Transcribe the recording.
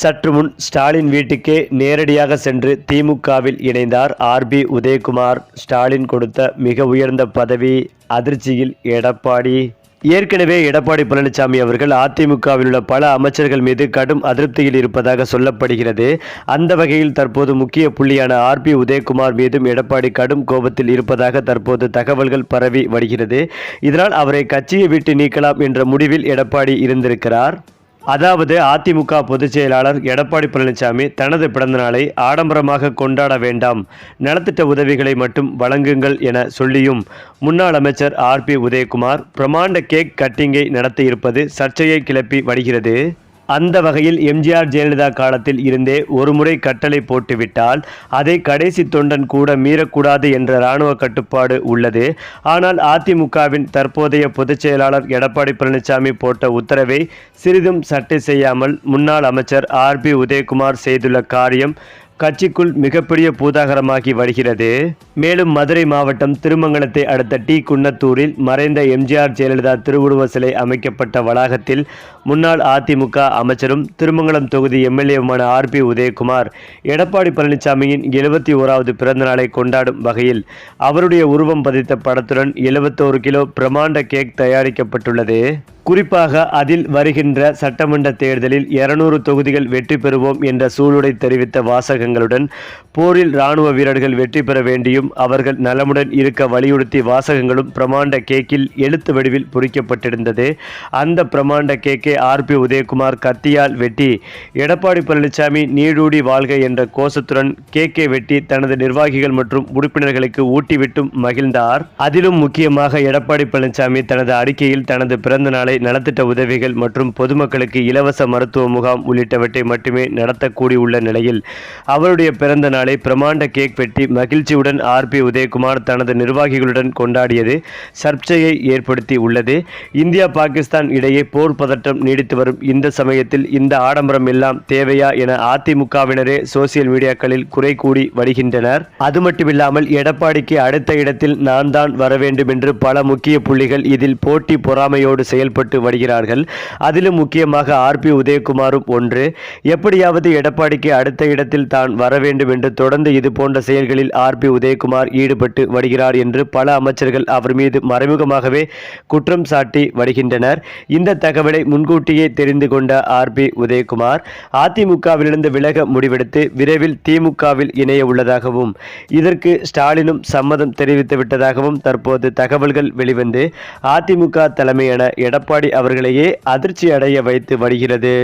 சற்று முன் ஸ்டாலின் வீட்டுக்கே நேரடியாக சென்று திமுகவில் இணைந்தார் ஆர்பி உதயகுமார். ஸ்டாலின் கொடுத்த மிக உயர்ந்த பதவி அதிர்ச்சியில் எடப்பாடி. ஏற்கனவே எடப்பாடி பழனிசாமி அவர்கள் அதிமுகவில் உள்ள பல அமைச்சர்கள் மீது கடும் அதிருப்தியில் இருப்பதாக சொல்லப்படுகிறது. அந்த வகையில் தற்போது முக்கிய புள்ளியான ஆர்பி உதயகுமார் மீதும் எடப்பாடி கடும் கோபத்தில் இருப்பதாக தற்போது தகவல்கள் பரவி வருகிறது. இதனால் அவரை கட்சியை விட்டு நீக்கலாம் என்ற முடிவில் எடப்பாடி இருந்திருக்கிறார். அதாவது அதிமுக பொதுச் செயலாளர் எடப்பாடி பழனிசாமி தனது பிறந்தநாளை ஆடம்பரமாக கொண்டாட வேண்டாம். நலத்திட்ட உதவிகளை மட்டும் வழங்குங்கள் என சொல்லியும் முன்னாள் அமைச்சர் ஆர்பி உதயகுமார் பிரமாண்ட கேக் கட்டிங்கை நடத்தியிருப்பது சர்ச்சையை கிளப்பி வருகிறது. அந்த வகையில் எம்ஜிஆர் ஜெயலலிதா காலத்தில் இருந்தே ஒருமுறை கட்டளை போட்டுவிட்டால் அதை கடைசி தொண்டன் கூட மீறக்கூடாது என்ற இராணுவ கட்டுப்பாடு உள்ளது. ஆனால் அதிமுகவின் தற்போதைய பொதுச் செயலாளர் எடப்பாடி பழனிசாமி போட்ட உத்தரவை சிறிதும் சட்டை செய்யாமல் முன்னாள் அமைச்சர் ஆர்பி உதயகுமார் செய்துள்ள காரியம் கட்சிக்குள் மிகப்பெரிய பூதாகரமாகி வருகிறது. மேலும் மதுரை மாவட்டம் திருமங்கலத்தை அடுத்த டி. குன்னத்தூரில் மறைந்த எம்ஜிஆர் ஜெயலலிதா திருவுருவ சிலை அமைக்கப்பட்ட வளாகத்தில் முன்னாள் அதிமுக அமைச்சரும் திருமங்கலம் தொகுதி எம்எல்ஏவுமான ஆர்பி உதயகுமார் எடப்பாடி பழனிசாமியின் எழுபத்தி ஓராவது பிறந்தநாளை கொண்டாடும் வகையில் அவருடைய உருவம் பதித்த படத்துடன் எழுபத்தோரு கிலோ பிரமாண்ட கேக் தயாரிக்கப்பட்டுள்ளது. குறிப்பாக அதில் வருகின்ற சட்டமன்ற தேர்தலில் இருநூறு தொகுதிகள் வெற்றி பெறுவோம் என்ற சூளுடை தெரிவித்த வாசகங்களுடன் போரில் இராணுவ வீரர்கள் வெற்றி பெற வேண்டியும் அவர்கள் நலமுடன் இருக்க வலியுறுத்தி வாசகங்களும் பிரமாண்ட கேக்கில் எழுத்து வடிவில் பொறிக்கப்பட்டிருந்தது. அந்த பிரமாண்ட கேக்கை ஆர்பி உதயகுமார் கத்தியால் வெட்டி எடப்பாடி பழனிசாமி நீடூடி வாழ்க என்ற கோஷத்துடன் கேக்கை வெட்டி தனது நிர்வாகிகள் மற்றும் உறுப்பினர்களுக்கு ஊட்டிவிட்டும் மகிழ்ந்தார். அதிலும் முக்கியமாக எடப்பாடி பழனிசாமி தனது அறிக்கையில் தனது பிறந்த நாளை நலத்திட்ட உதவிகள் மற்றும் பொதுமக்களுக்கு இலவச மருத்துவ முகாம் உள்ளிட்டவற்றை மட்டுமே நடத்தக்கூடியுள்ள நிலையில் அவருடைய பிறந்த நாளை பிரமாண்ட கேக் வெட்டி மகிழ்ச்சியுடன் ஆர் பி உதயகுமார் தனது நிர்வாகிகளுடன் கொண்டாடியது சர்ச்சையை ஏற்படுத்தி உள்ளது இந்தியா பாகிஸ்தான் இடையே போர் பதட்டம் நீடித்து வரும் இந்த சமயத்தில் இந்த ஆடம்பரம் எல்லாம் தேவையா என அதிமுகவினரே சோசியல் மீடியாக்களில் குறை கூடி வருகின்றனர். அது மட்டுமில்லாமல் எடப்பாடிக்கு அடுத்த இடத்தில் நான் தான் வர வேண்டும் என்று பல முக்கிய புள்ளிகள் இதில் போட்டி பொறாமையோடு செயல்பட்டு வருகிறார்கள். அதிலும் முக்கியமாக ஆர்பி உதயகுமாரும் ஒன்று எப்படியாவது எடப்பாடிக்கு அடுத்த இடத்தில் தான் வர வேண்டும் என்று தொடர்ந்து இது போன்ற செயல்களில் ஆர்பி உதயகுமார் ஈடுபட்டு வருகிறார் என்று பல அமைச்சர்கள் அவர் மீது மறைமுகமாகவே குற்றம் சாட்டி வருகின்றனர். இந்த தகவலை முன்கூட்டியே தெரிந்து கொண்ட ஆர். பி. உதயகுமார் அதிமுகவிலிருந்து விலக முடிவெடுத்து விரைவில் திமுகவில் இணைய உள்ளதாகவும் இதற்கு ஸ்டாலினும் சம்மதம் தெரிவித்து விட்டதாகவும் தற்போது தகவல்கள் வெளிவந்து அதிமுக தலைமையான எடப்பாடி எடப்பாடி அவர்களையே அதிர்ச்சி அடைய வைத்து வருகிறது.